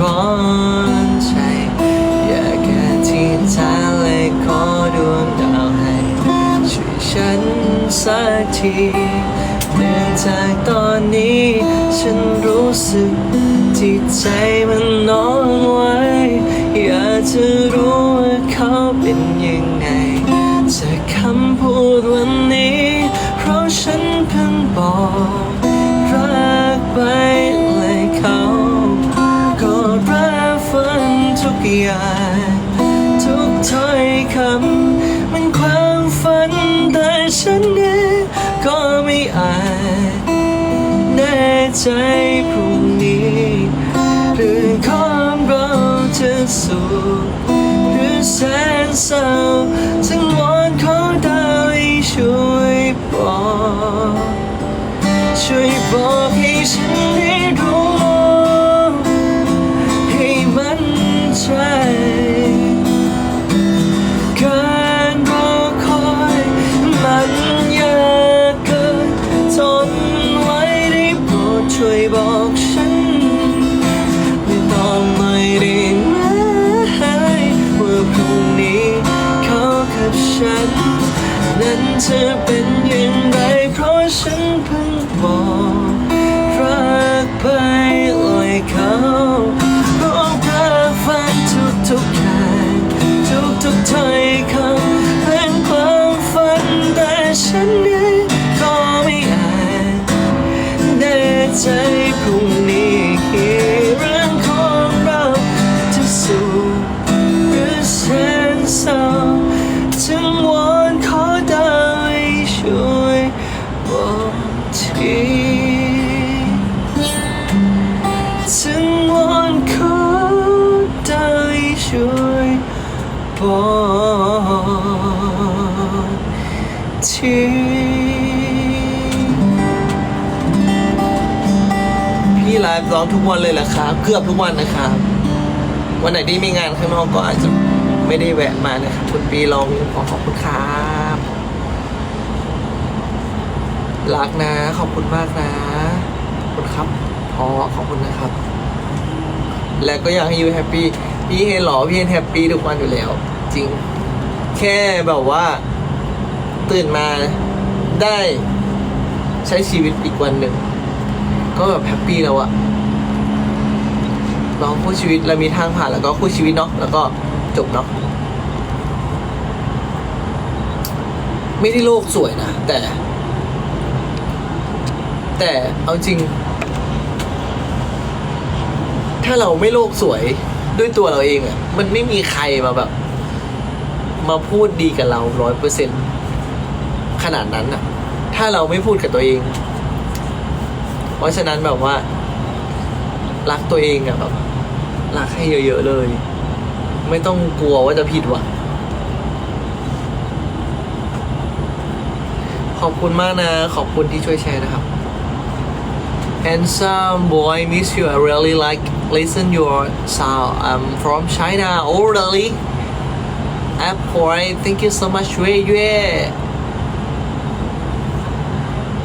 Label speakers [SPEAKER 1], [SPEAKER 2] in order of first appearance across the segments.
[SPEAKER 1] ร้อนใจ อยากแค่ที่เธอเลยขอดวงดาวให้ ช่วยฉันสักทีเนื่องจากตอนนี้ ฉันรู้สึกที่ใจมันน้องไว้ อยากจะรู้ว่าเขาเป็นยังไงจากคำพูดวันนี้ เพราะฉันเพิ่งบอก อย่างทุกถ้อยคำมันความฝันแต่ฉันเนี่ยก็ไม่อาจแน่ใจพรุ่งนี้เรื่องของเราจะสุขหรือแสนเศร้าจึง บอกฉันไม่ต้องไม่ได้ไหมว่าพรุ่งนี้เขากับฉัน นั้นจะเป็นอย่างไรเพราะฉันเพิ่งบอกรักไปเลยเขาเพราะรักฟังทุกทุกๆอย่างทุกทุกถ้อยคำเป็นความฝันแต่ฉัน บอทีพี่ไลฟ์ร้องทุกวันเลยแหละครับ เกือบทุกวันนะครับ วันไหนที่มีงานข้างนอกก็อาจจะไม่ได้แวะมานะครับคุณปีลองขอขอบคุณครับรักนะ ขอบคุณมากนะขอบคุณครับพอขอบคุณนะครับ และก็อยากให้ยูแฮปปี้พี่เฮหรอพี่เฮแฮปปี้ทุกวันอยู่แล้ว จริง แค่แบบว่า ตื่นมาได้ใช้ชีวิตอีกวันหนึ่ง ก็แบบแฮปปี้แล้วอะลองคู่ชีวิตแล้วมีทางผ่านแล้วก็คู่ชีวิตเนาะแล้วก็จบเนาะไม่ได้โลกสวยนะ แต่ แต่เอาจริง ถ้าเราไม่โลกสวยด้วยตัวเราเองอะมันไม่มีใครมาแบบ มาพูดดีกับเราร้อยเปอร์เซ็นขนาดนั้นอะถ้าเราไม่พูดกับตัวเอง เพราะฉะนั้นแบบว่า รักตัวเองอะแบบรักให้เยอะๆเลย ไม่ต้องกลัวว่าจะผิดหวังขอบคุณมากนะ ขอบคุณที่ช่วยแชร์นะครับ Handsome boy miss you I really like listen your sound I'm from China oh really Apple thank you so much 月月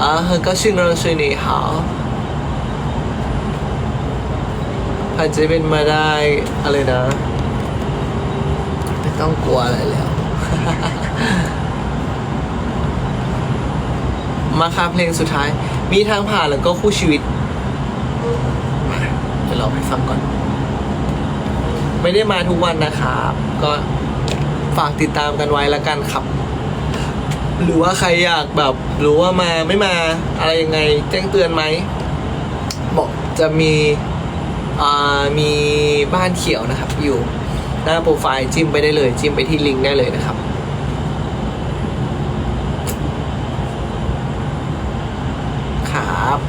[SPEAKER 1] 啊很高兴认识你好อาจจะเป็นมาได้อะไรนะ ไม่ต้องกลัวอะไรแล้ว มาค่ะเพลงสุดท้าย มีทางผ่านแล้วก็คู่ชีวิต มาเดี๋ยวเราไปฟังก่อน ไม่ได้มาทุกวันนะครับ ก็ ฝากติดตามกันไว้ล้วกันครับ หรือว่าใครอยากแบบรู้ว่ามาไม่มาอะไรยังไง แจ้งเตือนไหมบอกจะมีมีบ้านเขียวนะครับ อยู่หน้าโปรไฟล์จิ้มไปได้เลย จิ้มไปที่ลิงก์ได้เลยนะครับครับ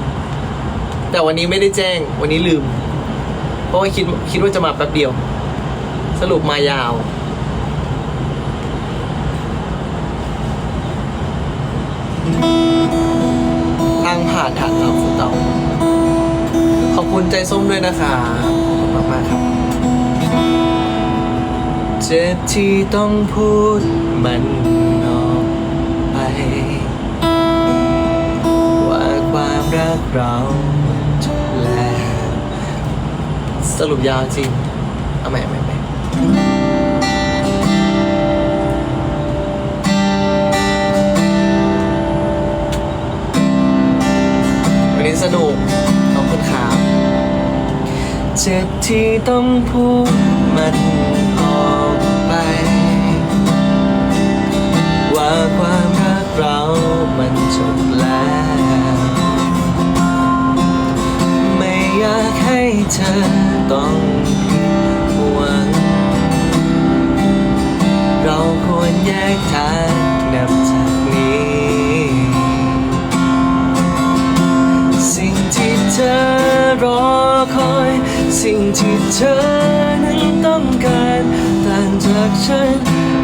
[SPEAKER 1] แต่วันนี้ไม่ได้แจ้งวันนี้ลืม เพราะว่าคิดคิดว่าจะมาแป๊บเดียว สรุปมายาว ทางผ่านฐานเราสุดเต่าขอบคุณใจส้มด้วยนะคะขอบคุณมากๆครับ เจ็บที่ต้องพูดมันออกไป ว่าความรักเราจบแล้วสรุปยาวจริงเอาใหม่เอาใหม่เอาใหม่ สนุก ขอบคุณครับเจ็บที่ต้องพูดมันออกไป ว่าความรักเรามันจบแล้ว ไม่อยากให้เธอต้องผิดหวัง เราควรแยกทาง สิ่งที่เธอนั้นต้องการต่างจากฉัน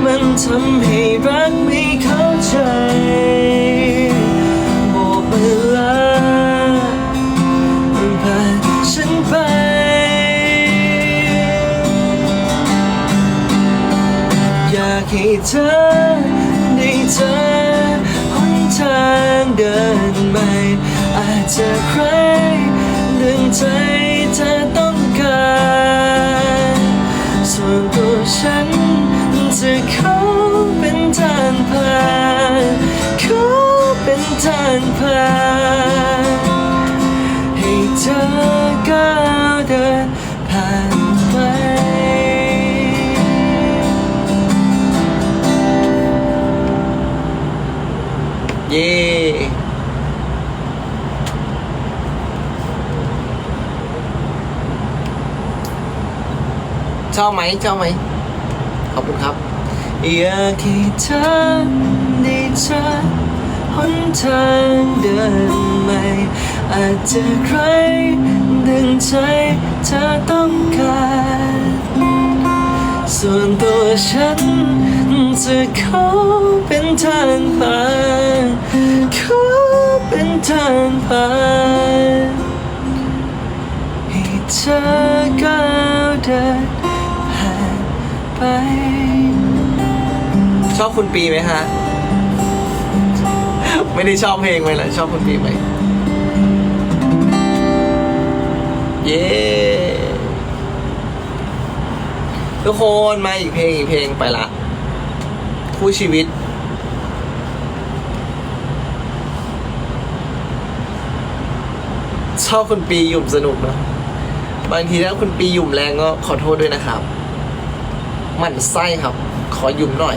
[SPEAKER 1] มันทำให้รักไม่เข้าใจบอกเวลาผ่านฉันไปอยากให้เธอได้เจอหนทางเดินใหม่อาจจะใครดึงใจเธอ ฉันจะเขอเป็นทางผ่านขอเป็นทางผ่านให้เธอก้าวเดินผ่านไปเย่ชอบไหมชอบไหม ขอบคุณครับ อยากให้เธอได้เจอหนทางเดินใหม่ อาจจะใครดึงใจเธอต้องการ ส่วนตัวฉันจะขอเป็นทางผ่านขอเป็นทางผ่านให้เธอก้าวเดินผ่านไป ชอบคุณปีไหมฮะ ไม่ได้ชอบเพลงไหมล่ะชอบคุณปีไหม เย้ทุกคนมาอีกเพลงอีกเพลงไปละคู่ชีวิต ชอบคุณปีหยุ่มสนุกเนะบางทีถ้าคุณปีหยุ่มแรงก็ขอโทษด้วยนะครับหมันไส้ครับ ขอหยุ่มหน่อย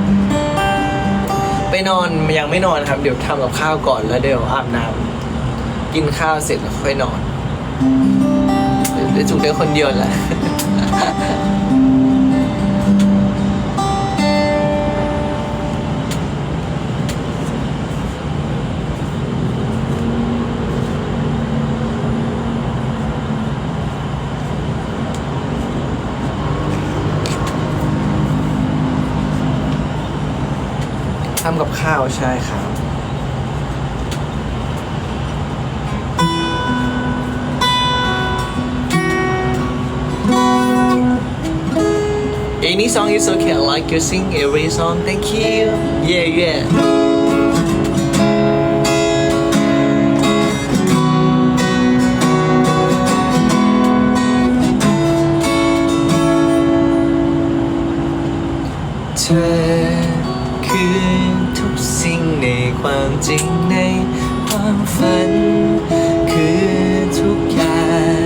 [SPEAKER 1] ไปนอนยังไม่นอนครับ เดี๋ยวทำกับข้าวก่อนแล้วเดี๋ยวอาบน้ำกินข้าวเสร็จแล้วค่อยนอนเดี๋ยวได้จุกได้คนเดียวแหละ กับข้าวใช่ครับ Any song is okay. I like you sing every song. Thank you. Yeah, yeah. เธอ คือทุกสิ่งในความจริงในความฝัน คือทุกอย่าง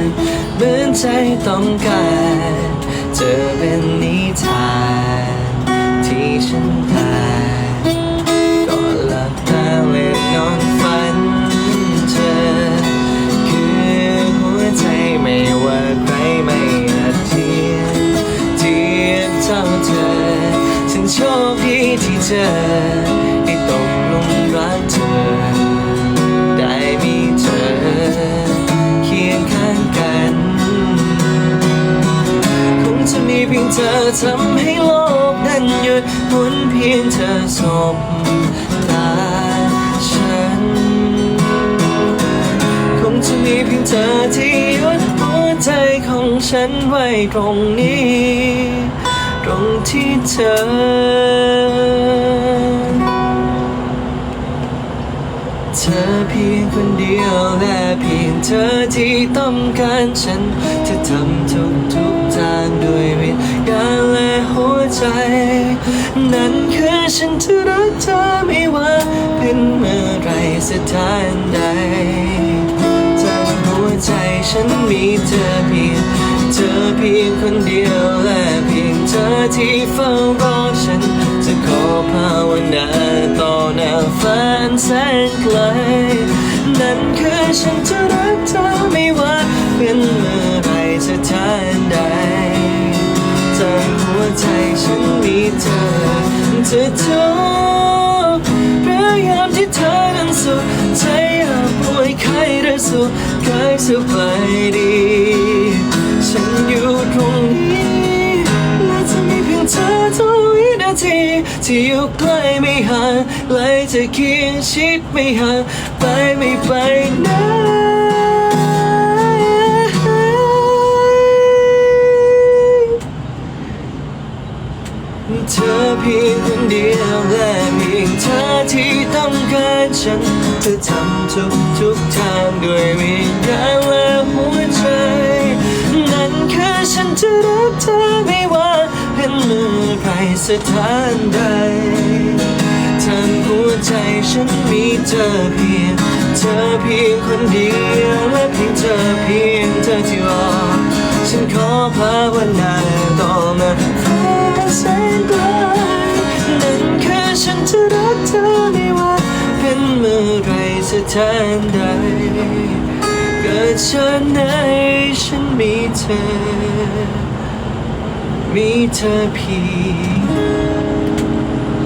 [SPEAKER 1] เหมือนใจต้องการเจอเป็นนิทานที่ฉันผ่านก่อนหลับตาเละนอย เจอได้ตกลุมรักเธอ ได้มีเธอ เคียงข้างกัน คงจะมีเพียงเธเธอทำให้โลกนั้นหยุดหมุนเพียงเธอสบตาฉัน คงจะมีเพียงเธอที่หยุดหัวใจของฉันไว้ตรงนี้ ตรงที่เธอ ธอเพียงคนเดียวและเพียงเธอที่ต้องการฉันเธอทำทุกทุกๆทางด้วยวิญญาณและหัวใจ นั่นคือฉันจะรักเธอไม่ว่าเป็นเมื่อไรสถานใดจากหัวใจฉันมีเธอเพียงเธอเพียงคนเดียวและเพียงเธอที่เฝ้ารอฉัน ภาวนาต่อหน้าฟ้าอันแสนไกล นั่นคือฉันจะรักเธอไม่ว่าเป็นเมื่อไรสถานใดจากหัวใจฉันมีเธอจะทุกข์หรือยามที่เธอนั้นสุขใจอยากป่วยไข้หรือสุขกายสบายดี ทีที่อยู่ใกล้ไม่ห่างไกลจะเคียงชิดไม่ห่างไปไม่ไปไหนเธอเพียงคนเดียวและเพียงเธอที่ต้องการฉันเธอทำทุกทุกทางด้วยวิญญาณและหัวใจ นั่นคือฉันจะรักเธอ สถานใดทั้งหัวใจฉันมีเธอเพียง เธอเพียงคนเดียวและเพียงเธอเพียงเธอที่รอ ฉันขอภาวนาต่อมาฟ้าแสนไกลนั่นคือฉันจะรักเธอไม่ว่าเป็นเมื่อไรสถานใดเกิดชาติไหนฉันมีเธอ มีเธอเพียง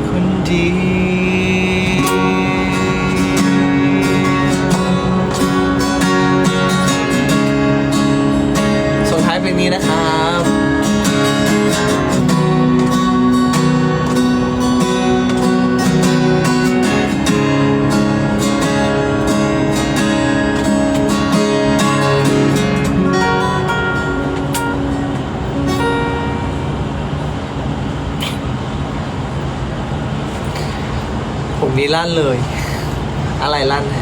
[SPEAKER 1] คนเดียวส่งท้ายเพลงนี้นะครับ ลั่นเลย อะไรลั่นฮ